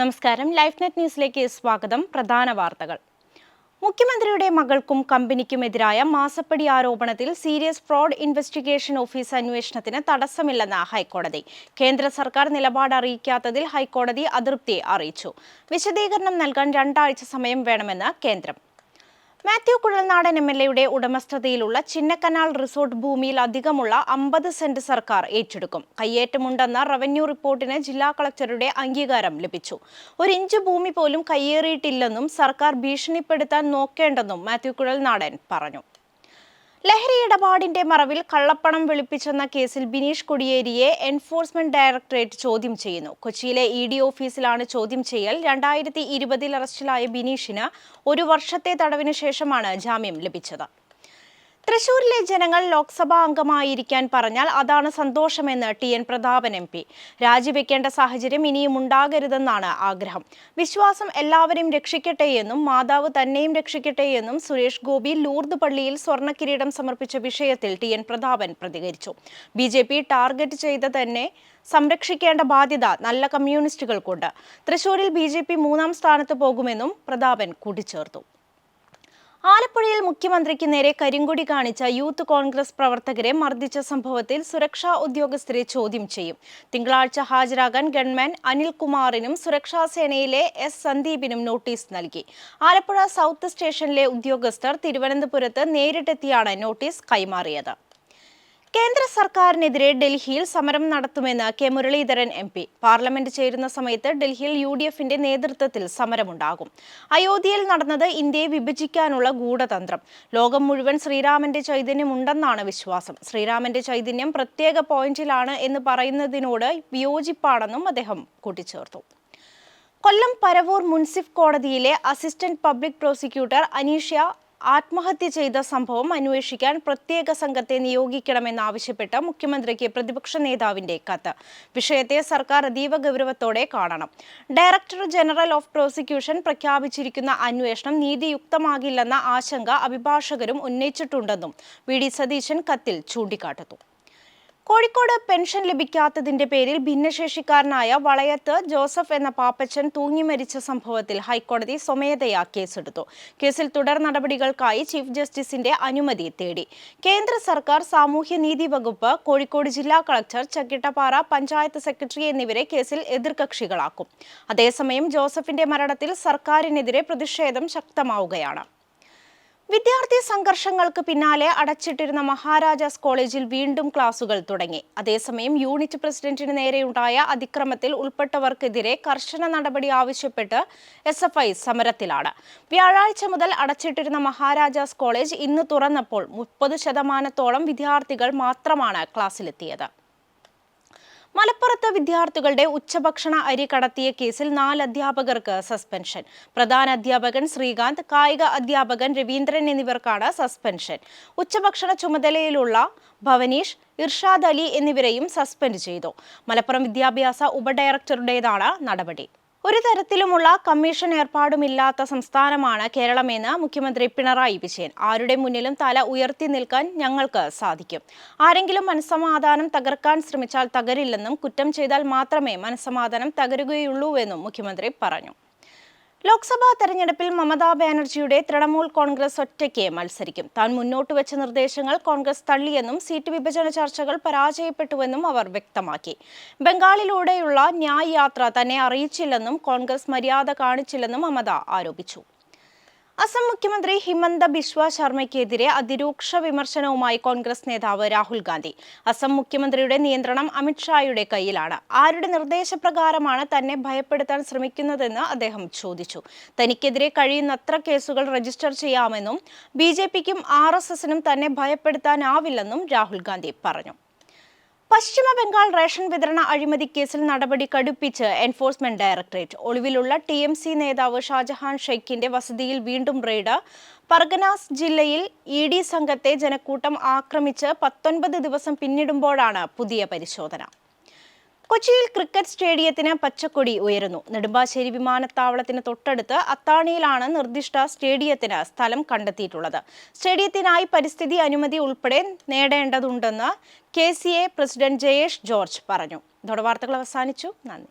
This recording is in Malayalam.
നമസ്കാരം. ലൈഫ് നെറ്റ് ന്യൂസിലേക്ക് സ്വാഗതം. പ്രധാന വാർത്തകൾ. മുഖ്യമന്ത്രിയുടെ മകൾക്കും കമ്പനിക്കുമെതിരായ മാസപ്പടി ആരോപണത്തിൽ സീരിയസ് ഫ്രോഡ് ഇൻവെസ്റ്റിഗേഷൻ ഓഫീസ് അന്വേഷണത്തിന് തടസ്സമില്ലെന്ന് ഹൈക്കോടതി. കേന്ദ്ര സർക്കാർ നിലപാട് അറിയിക്കാത്തതിൽ ഹൈക്കോടതി അതൃപ്തി അറിയിച്ചു. വിശദീകരണം നൽകാൻ രണ്ടാഴ്ച സമയം വേണമെന്ന് കേന്ദ്രം. മാത്യു കുഴൽനാടൻ എം എൽ എയുടെ ഉടമസ്ഥതയിലുള്ള ചിന്നക്കനാൽ റിസോർട്ട് ഭൂമിയിൽ അധികമുള്ള അമ്പത് സെന്റ് സർക്കാർ ഏറ്റെടുക്കും. കയ്യേറ്റമുണ്ടെന്ന റവന്യൂ റിപ്പോർട്ടിന് ജില്ലാ കളക്ടറുടെ അംഗീകാരം ലഭിച്ചു. ഒരു ഇഞ്ച് ഭൂമി പോലും കയ്യേറിയിട്ടില്ലെന്നും സർക്കാർ ഭീഷണിപ്പെടുത്താൻ നോക്കേണ്ടെന്നും മാത്യു കുഴൽനാടൻ പറഞ്ഞു. ലഹരി ഇടപാടിന്റെ മറവിൽ കള്ളപ്പണം വെളുപ്പിച്ചെന്ന കേസിൽ ബിനീഷ് കൊടിയേരിയെ എൻഫോഴ്സ്മെന്റ് ഡയറക്ടറേറ്റ് ചോദ്യം ചെയ്യുന്നു. കൊച്ചിയിലെ ഇ ഡി ഓഫീസിലാണ് ചോദ്യം ചെയ്യൽ. രണ്ടായിരത്തി ഇരുപതിൽ അറസ്റ്റിലായ ബിനീഷിന് ഒരു വർഷത്തെ തടവിന് ശേഷമാണ് ജാമ്യം ലഭിച്ചത്. തൃശൂരിലെ ജനങ്ങൾ ലോക്സഭാ അംഗമായിരിക്കാൻ പറഞ്ഞാൽ അതാണ് സന്തോഷമെന്ന് T N Prathapan M P. രാജിവെക്കേണ്ട സാഹചര്യം ഇനിയും ഉണ്ടാകരുതെന്നാണ് ആഗ്രഹം. വിശ്വാസം എല്ലാവരെയും രക്ഷിക്കട്ടെ എന്നും മാതാവ് തന്നെയും രക്ഷിക്കട്ടെ എന്നും സുരേഷ് ഗോപി ലൂർദ് പള്ളിയിൽ സ്വർണ കിരീടം സമർപ്പിച്ച വിഷയത്തിൽ ടി എൻ പ്രതാപൻ പ്രതികരിച്ചു. ബി ജെ പി ടാർഗറ്റ് ചെയ്ത തന്നെ സംരക്ഷിക്കേണ്ട ബാധ്യത നല്ല കമ്മ്യൂണിസ്റ്റുകൾക്കുണ്ട്. തൃശൂരിൽ ബി ജെ പി മൂന്നാം സ്ഥാനത്ത് പോകുമെന്നും പ്രതാപൻ കൂട്ടിച്ചേർത്തു. ആലപ്പുഴയിൽ മുഖ്യമന്ത്രിക്ക് നേരെ കരിങ്കൊടി കാണിച്ച യൂത്ത് കോൺഗ്രസ് പ്രവർത്തകരെ മർദ്ദിച്ച സംഭവത്തിൽ സുരക്ഷാ ഉദ്യോഗസ്ഥരെ ചോദ്യം ചെയ്യും. തിങ്കളാഴ്ച ഹാജരാകാൻ ഗവൺമെന്റ് അനിൽകുമാറിനും സുരക്ഷാ സേനയിലെ എസ് സന്ദീപിനും നോട്ടീസ് നൽകി. ആലപ്പുഴ സൗത്ത് സ്റ്റേഷനിലെ ഉദ്യോഗസ്ഥർ തിരുവനന്തപുരത്ത് നേരിട്ടെത്തിയാണ് നോട്ടീസ് കൈമാറിയത്. കേന്ദ്ര സർക്കാരിനെതിരെ ഡൽഹിയിൽ സമരം നടത്തുമെന്ന് K Muraleedharan M P. Parliament ചേരുന്ന സമയത്ത് ഡൽഹിയിൽ യു ഡി എഫിന്റെ നേതൃത്വത്തിൽ സമരമുണ്ടാകും. അയോധ്യയിൽ നടന്നത് ഇന്ത്യയെ വിഭജിക്കാനുള്ള ഗൂഢതന്ത്രം. ലോകം മുഴുവൻ ശ്രീരാമന്റെ ചൈതന്യമുണ്ടെന്നാണ് വിശ്വാസം. ശ്രീരാമന്റെ ചൈതന്യം പ്രത്യേക പോയിന്റിലാണ് എന്ന് പറയുന്നതിനോട് വിയോജിപ്പാണെന്നും അദ്ദേഹം കൂട്ടിച്ചേർത്തു. കൊല്ലം പരവൂർ മുൻസിഫ് കോടതിയിലെ അസിസ്റ്റന്റ് പബ്ലിക് പ്രോസിക്യൂട്ടർ അനീഷ്യ ആത്മഹത്യ ചെയ്ത സംഭവം അന്വേഷിക്കാൻ പ്രത്യേക സംഘത്തെ നിയോഗിക്കണമെന്നാവശ്യപ്പെട്ട് മുഖ്യമന്ത്രിക്ക് പ്രതിപക്ഷ നേതാവിന്റെ കത്ത്. വിഷയത്തെ സർക്കാർ അതീവ ഗൗരവത്തോടെ കാണണം. ഡയറക്ടർ ജനറൽ ഓഫ് പ്രോസിക്യൂഷൻ പ്രഖ്യാപിച്ചിരിക്കുന്ന അന്വേഷണം നീതിയുക്തമാകില്ലെന്ന ആശങ്ക അഭിഭാഷകരും ഉന്നയിച്ചിട്ടുണ്ടെന്നും വി ഡി സതീശൻ കത്തിൽ ചൂണ്ടിക്കാട്ടുന്നു. കോഴിക്കോട് പെൻഷൻ ലഭിക്കാത്തതിന്റെ പേരിൽ ഭിന്നശേഷിക്കാരനായ വളയത്ത് ജോസഫ് എന്ന പാപ്പച്ചൻ തൂങ്ങി മരിച്ച സംഭവത്തിൽ ഹൈക്കോടതി സ്വമേധയാ കേസെടുത്തു. കേസിൽ തുടർ നടപടികൾക്കായി ചീഫ് ജസ്റ്റിസിന്റെ അനുമതി തേടി. കേന്ദ്ര സർക്കാർ സാമൂഹ്യനീതി വകുപ്പ് കോഴിക്കോട് ജില്ലാ കളക്ടർ ചക്കിട്ടപ്പാറ പഞ്ചായത്ത് സെക്രട്ടറി എന്നിവരെ കേസിൽ എതിർകക്ഷികളാക്കും. അതേസമയം ജോസഫിന്റെ മരണത്തിൽ സർക്കാരിനെതിരെ പ്രതിഷേധം ശക്തമാവുകയാണ്. വിദ്യാർത്ഥി സംഘർഷങ്ങൾക്ക് പിന്നാലെ അടച്ചിട്ടിരുന്ന മഹാരാജാസ് കോളേജിൽ വീണ്ടും ക്ലാസുകൾ തുടങ്ങി. അതേസമയം യൂണിറ്റ് പ്രസിഡന്റിന് നേരെയുണ്ടായ അതിക്രമത്തിൽ ഉൾപ്പെട്ടവർക്കെതിരെ കർശന നടപടി ആവശ്യപ്പെട്ട് എസ് എഫ് ഐ സമരത്തിലാണ്. വ്യാഴാഴ്ച മുതൽ അടച്ചിട്ടിരുന്ന മഹാരാജാസ് കോളേജ് ഇന്ന് തുറന്നപ്പോൾ മുപ്പത് ശതമാനത്തോളം വിദ്യാർത്ഥികൾ മാത്രമാണ് ക്ലാസ്സിലെത്തിയത്. മലപ്പുറത്ത് വിദ്യാർത്ഥികളുടെ ഉച്ചഭക്ഷണ അരി കടത്തിയ കേസിൽ നാല് അധ്യാപകർക്ക് സസ്പെൻഷൻ. പ്രധാന അധ്യാപകൻ ശ്രീകാന്ത് കായിക അധ്യാപകൻ രവീന്ദ്രൻ എന്നിവർക്കാണ് സസ്പെൻഷൻ. ഉച്ചഭക്ഷണ ചുമതലയിലുള്ള ഭവനീഷ് ഇർഷാദ് അലി എന്നിവരെയും സസ്പെൻഡ് ചെയ്തു. മലപ്പുറം വിദ്യാഭ്യാസ ഉപഡയറക്ടറുടേതാണ് നടപടി. ഒരു തരത്തിലുമുള്ള കമ്മീഷൻ ഏർപ്പാടുമില്ലാത്ത സംസ്ഥാനമാണ് കേരളമെന്ന് മുഖ്യമന്ത്രി പിണറായി വിജയൻ. ആരുടെ മുന്നിലും തല ഉയർത്തി നിൽക്കാൻ ഞങ്ങൾക്ക് സാധിക്കും. ആരെങ്കിലും മനസ്സമാധാനം തകർക്കാൻ ശ്രമിച്ചാൽ തകരില്ലെന്നും കുറ്റം ചെയ്താൽ മാത്രമേ മനസ്സമാധാനം തകരുകയുള്ളൂവെന്നും മുഖ്യമന്ത്രി പറഞ്ഞു. ലോക്സഭാ തെരഞ്ഞെടുപ്പിൽ മമതാ ബാനർജിയുടെ തൃണമൂൽ കോൺഗ്രസ് ഒറ്റയ്ക്ക് മത്സരിക്കും. താൻ മുന്നോട്ട് വെച്ച നിർദ്ദേശങ്ങൾ കോൺഗ്രസ് തള്ളിയെന്നും സീറ്റ് വിഭജന ചർച്ചകൾ പരാജയപ്പെട്ടുവെന്നും അവർ വ്യക്തമാക്കി. ബംഗാളിലൂടെയുള്ള ന്യായ് യാത്ര തന്നെ അറിയിച്ചില്ലെന്നും കോൺഗ്രസ് മര്യാദ കാണിച്ചില്ലെന്നും മമത ആരോപിച്ചു. അസം മുഖ്യമന്ത്രി ഹിമന്ത ബിശ്വ ശർമ്മയ്ക്കെതിരെ അതിരൂക്ഷ വിമർശനവുമായി കോൺഗ്രസ് നേതാവ് രാഹുൽ ഗാന്ധി. അസം മുഖ്യമന്ത്രിയുടെ നിയന്ത്രണം അമിത്ഷായുടെ കയ്യിലാണ്. ആരുടെ നിർദ്ദേശപ്രകാരമാണ് തന്നെ ഭയപ്പെടുത്താൻ ശ്രമിക്കുന്നതെന്ന് അദ്ദേഹം ചോദിച്ചു. തനിക്കെതിരെ കഴിയുന്നത്ര കേസുകൾ രജിസ്റ്റർ ചെയ്യാമെന്നും ബി ജെ പിക്കും ആർ എസ് എസിനും തന്നെ ഭയപ്പെടുത്താനാവില്ലെന്നും രാഹുൽ ഗാന്ധി പറഞ്ഞു. പശ്ചിമ ബംഗാൾ റേഷൻ വിതരണ അഴിമതി കേസിൽ നടപടി കടുപ്പിച്ച് എൻഫോഴ്സ്മെന്റ് ഡയറക്ടറേറ്റ്. ഒളിവിലുള്ള ടി എം സി നേതാവ് ഷാജഹാൻ ഷെയ്ഖിന്റെ വസതിയിൽ വീണ്ടും റെയ്ഡ്. പർഗനാസ് ജില്ലയിൽ ഇ ഡി സംഘത്തെ ജനക്കൂട്ടം ആക്രമിച്ച് പത്തൊൻപത് ദിവസം പിന്നിടുമ്പോഴാണ് പുതിയ പരിശോധന. കൊച്ചിയിൽ ക്രിക്കറ്റ് സ്റ്റേഡിയത്തിന് പച്ചക്കൊടി ഉയരുന്നു. നെടുമ്പാശ്ശേരി വിമാനത്താവളത്തിന് തൊട്ടടുത്ത് അത്താണിയിലാണ് നിർദ്ദിഷ്ട സ്റ്റേഡിയത്തിന് സ്ഥലം കണ്ടെത്തിയിട്ടുള്ളത്. സ്റ്റേഡിയത്തിനായി പരിസ്ഥിതി അനുമതി ഉൾപ്പെടെ നേടേണ്ടതുണ്ടെന്ന് കെ പ്രസിഡന്റ് ജയേഷ് ജോർജ് പറഞ്ഞു. ഇതോടെ വാർത്തകൾ അവസാനിച്ചു. നന്ദി.